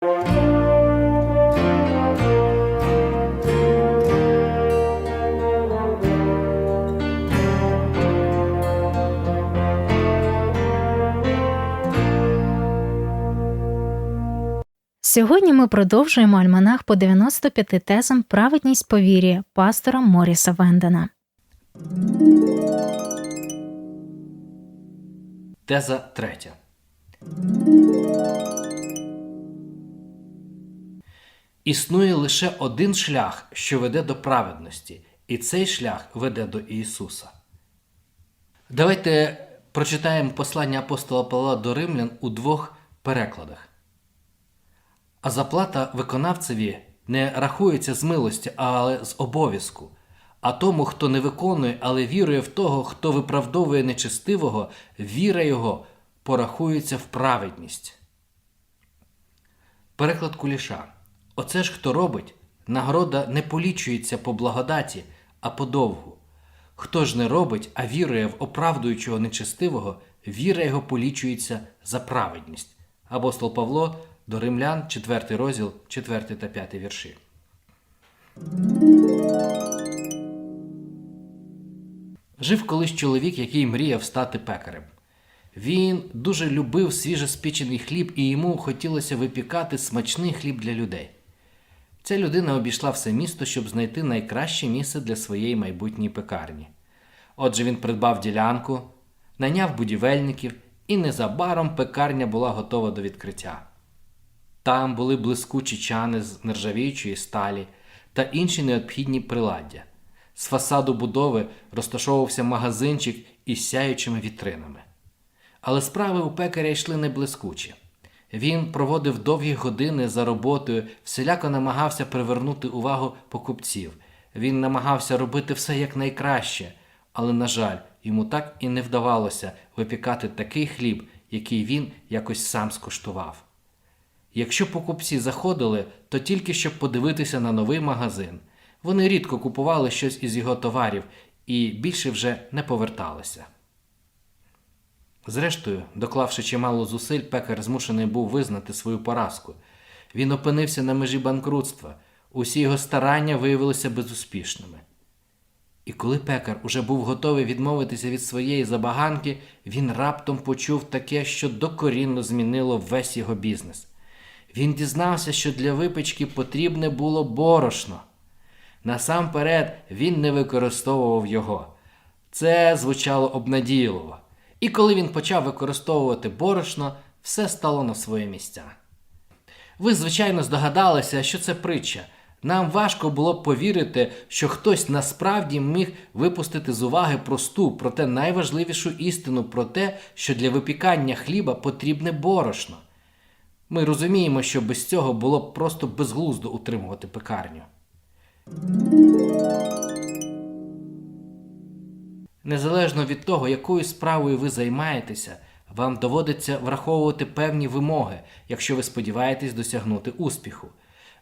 Сьогодні ми продовжуємо альманах по 95 тезам Праведність по вірі пастора Моріса Вендена. Теза третя. Існує лише один шлях, що веде до праведності, і цей шлях веде до Ісуса. Давайте прочитаємо послання апостола Павла до римлян у двох перекладах. А заплата виконавцеві не рахується з милості, але з обов'язку. А тому, хто не виконує, але вірує в того, хто виправдовує нечестивого, віра його порахується в праведність. Переклад куліша. Оце ж хто робить, нагорода не полічується по благодаті, а по довгу. Хто ж не робить, а вірує в оправдуючого нечестивого, віра його полічується за праведність. Апостол Павло до Римлян, 4 розділ, 4 та 5 вірші. Жив колись чоловік, який мріяв стати пекарем. Він дуже любив свіжеспечений хліб і йому хотілося випікати смачний хліб для людей. Ця людина обійшла все місто, щоб знайти найкраще місце для своєї майбутньої пекарні. Отже, він придбав ділянку, найняв будівельників, і незабаром пекарня була готова до відкриття. Там були блискучі чани з нержавіючої сталі та інші необхідні приладдя. З фасаду будови розташовувався магазинчик із сяючими вітринами. Але справи у пекаря йшли не блискуче. Він проводив довгі години за роботою, всіляко намагався привернути увагу покупців. Він намагався робити все якнайкраще, але, на жаль, йому так і не вдавалося випікати такий хліб, який він якось сам скуштував. Якщо покупці заходили, то тільки щоб подивитися на новий магазин. Вони рідко купували щось із його товарів і більше вже не поверталися. Зрештою, доклавши чимало зусиль, пекар змушений був визнати свою поразку. Він опинився на межі банкрутства. Усі його старання виявилися безуспішними. І коли пекар уже був готовий відмовитися від своєї забаганки, він раптом почув таке, що докорінно змінило весь його бізнес. Він дізнався, що для випечки потрібне було борошно. Насамперед він не використовував його. Це звучало обнадійливо. І коли він почав використовувати борошно, все стало на своє місця. Ви, звичайно, здогадалися, що це притча. Нам важко було б повірити, що хтось насправді міг випустити з уваги просту, проте найважливішу істину про те, що для випікання хліба потрібне борошно. Ми розуміємо, що без цього було б просто безглуздо утримувати пекарню. Незалежно від того, якою справою ви займаєтеся, вам доводиться враховувати певні вимоги, якщо ви сподіваєтесь досягнути успіху.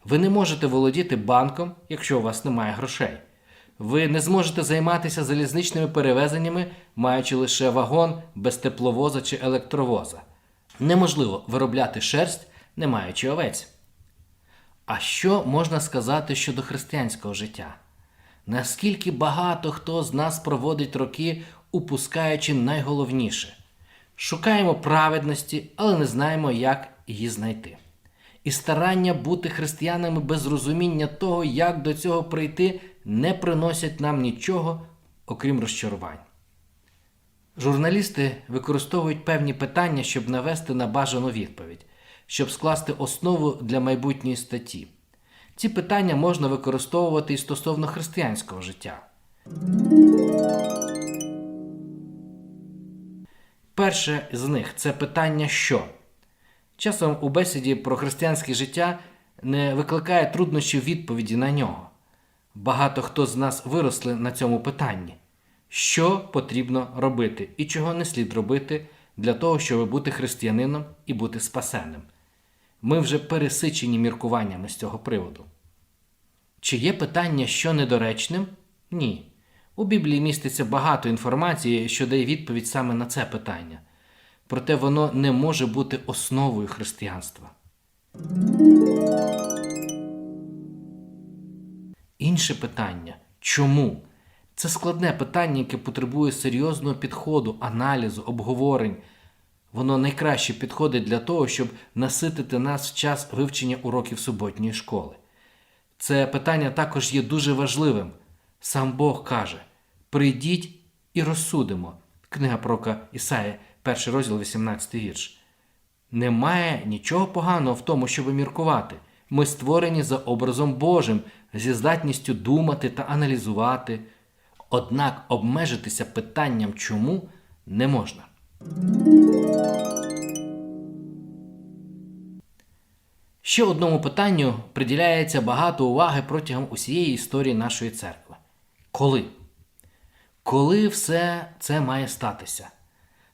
Ви не можете володіти банком, якщо у вас немає грошей. Ви не зможете займатися залізничними перевезеннями, маючи лише вагон без тепловоза чи електровоза. Неможливо виробляти шерсть, не маючи овець. А що можна сказати щодо християнського життя? Наскільки багато хто з нас проводить роки, упускаючи найголовніше? Шукаємо праведності, але не знаємо, як її знайти. І старання бути християнами без розуміння того, як до цього прийти, не приносять нам нічого, окрім розчарувань. Журналісти використовують певні питання, щоб навести на бажану відповідь, щоб скласти основу для майбутньої статті. Ці питання можна використовувати і стосовно християнського життя. Перше з них це питання що. Часом у бесіді про християнське життя не викликає труднощів відповіді на нього. Багато хто з нас виросли на цьому питанні. Що потрібно робити і чого не слід робити для того, щоб бути християнином і бути спасенним? Ми вже пересичені міркуваннями з цього приводу. Чи є питання, що недоречним? Ні. У Біблії міститься багато інформації, що дає відповідь саме на це питання. Проте воно не може бути основою християнства. Інше питання чому? Це складне питання, яке потребує серйозного підходу, аналізу, обговорень. Воно найкраще підходить для того, щоб наситити нас в час вивчення уроків суботньої школи. Це питання також є дуже важливим. Сам Бог каже: прийдіть і розсудимо. Книга пророка Ісаї, перший розділ, 18 вірш. Немає нічого поганого в тому, щоб міркувати. Ми створені за образом Божим, зі здатністю думати та аналізувати. Однак обмежитися питанням чому не можна. Ще одному питанню приділяється багато уваги протягом усієї історії нашої церкви. Коли? Коли все це має статися?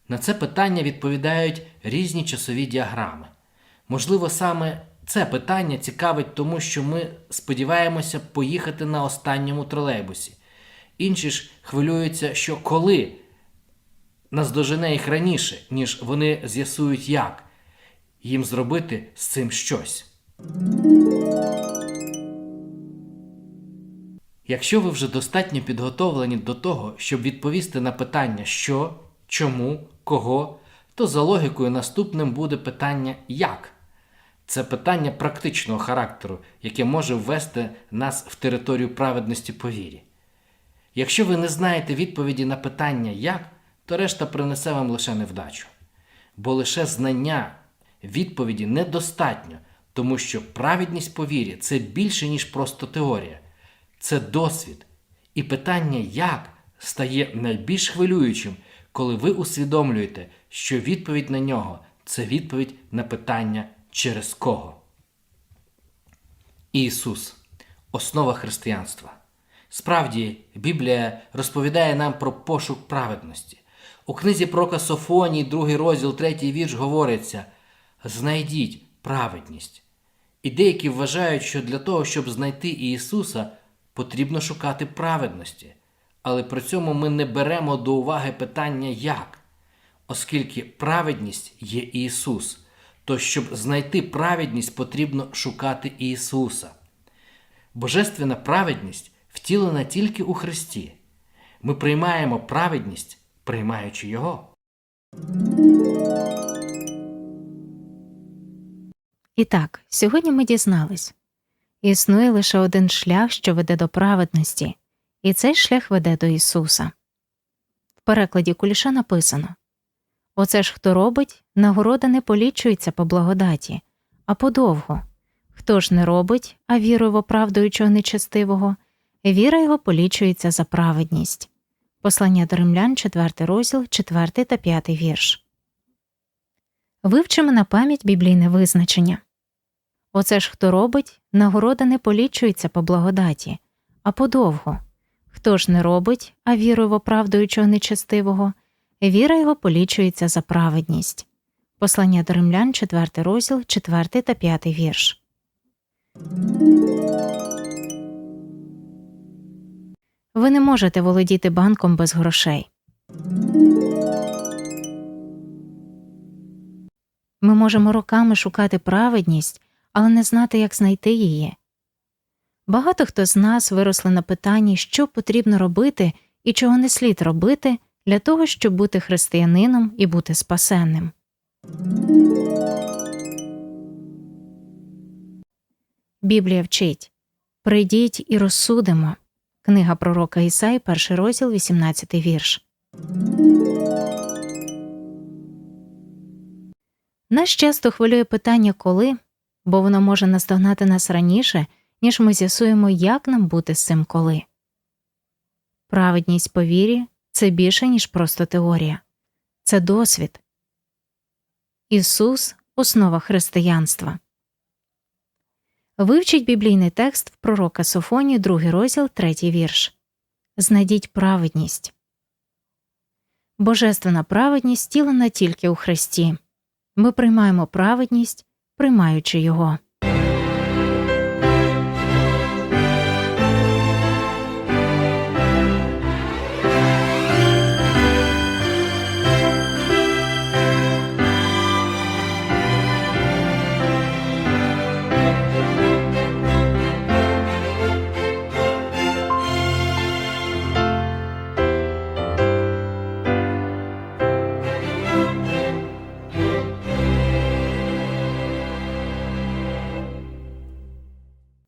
На це питання відповідають різні часові діаграми. Можливо, саме це питання цікавить тому, що ми сподіваємося поїхати на останньому тролейбусі. Інші ж хвилюються, що коли наздожене їх раніше, ніж вони з'ясують, як їм зробити з цим щось. Якщо ви вже достатньо підготовлені до того, щоб відповісти на питання що, чому, кого, то за логікою наступним буде питання як. Це питання практичного характеру, яке може ввести нас в територію праведності по вірі. Якщо ви не знаєте відповіді на питання як, то решта принесе вам лише невдачу. Бо лише знання відповіді недостатньо, тому що праведність по вірі це більше, ніж просто теорія, це досвід. І питання як стає найбільш хвилюючим, коли ви усвідомлюєте, що відповідь на нього це відповідь на питання через кого. Ісус основа християнства. Справді, Біблія розповідає нам про пошук праведності. У книзі Прока Софонії, другий розділ, третій вірш говориться: Знайдіть праведність. І деякі вважають, що для того, щоб знайти Ісуса, потрібно шукати праведності. Але при цьому ми не беремо до уваги питання як, оскільки праведність є Ісус, то щоб знайти праведність, потрібно шукати Ісуса. Божественна праведність втілена тільки у Христі. Ми приймаємо праведність, приймаючи Його. І так, сьогодні ми дізнались існує лише один шлях, що веде до праведності, і цей шлях веде до Ісуса. В перекладі куліша написано Оце ж хто робить, нагорода не полічується по благодаті, а подовго. Хто ж не робить, а вірою в оправдуючого нечестивого, віра його полічується за праведність. Послання до римлян, 4 розділ, 4 та 5 вірш. Вивчимо на пам'ять біблійне визначення. Оце ж хто робить, нагорода не полічується по благодаті, а подовго. Хто ж не робить, а вірою в оправдуючого нечестивого, віра його полічується за праведність. Послання до римлян, 4 розділ, 4 та 5 вірш. Ви не можете володіти банком без грошей. Ми можемо роками шукати праведність, але не знати, як знайти її. Багато хто з нас виросли на питанні, що потрібно робити і чого не слід робити для того, щоб бути християнином і бути спасенним. Біблія вчить Прийдіть і розсудимо. Книга пророка Ісаї, перший розділ, 18 вірш. Нас часто хвилює питання коли, бо воно може наздогнати нас раніше, ніж ми з'ясуємо, як нам бути з цим коли. Праведність по вірі це більше, ніж просто теорія, це досвід. Ісус основа християнства. Вивчіть біблійний текст в пророка Софонії, другий розділ, третій вірш. Знайдіть праведність. Божественна праведність втілена тільки у Христі. Ми приймаємо праведність, приймаючи Його.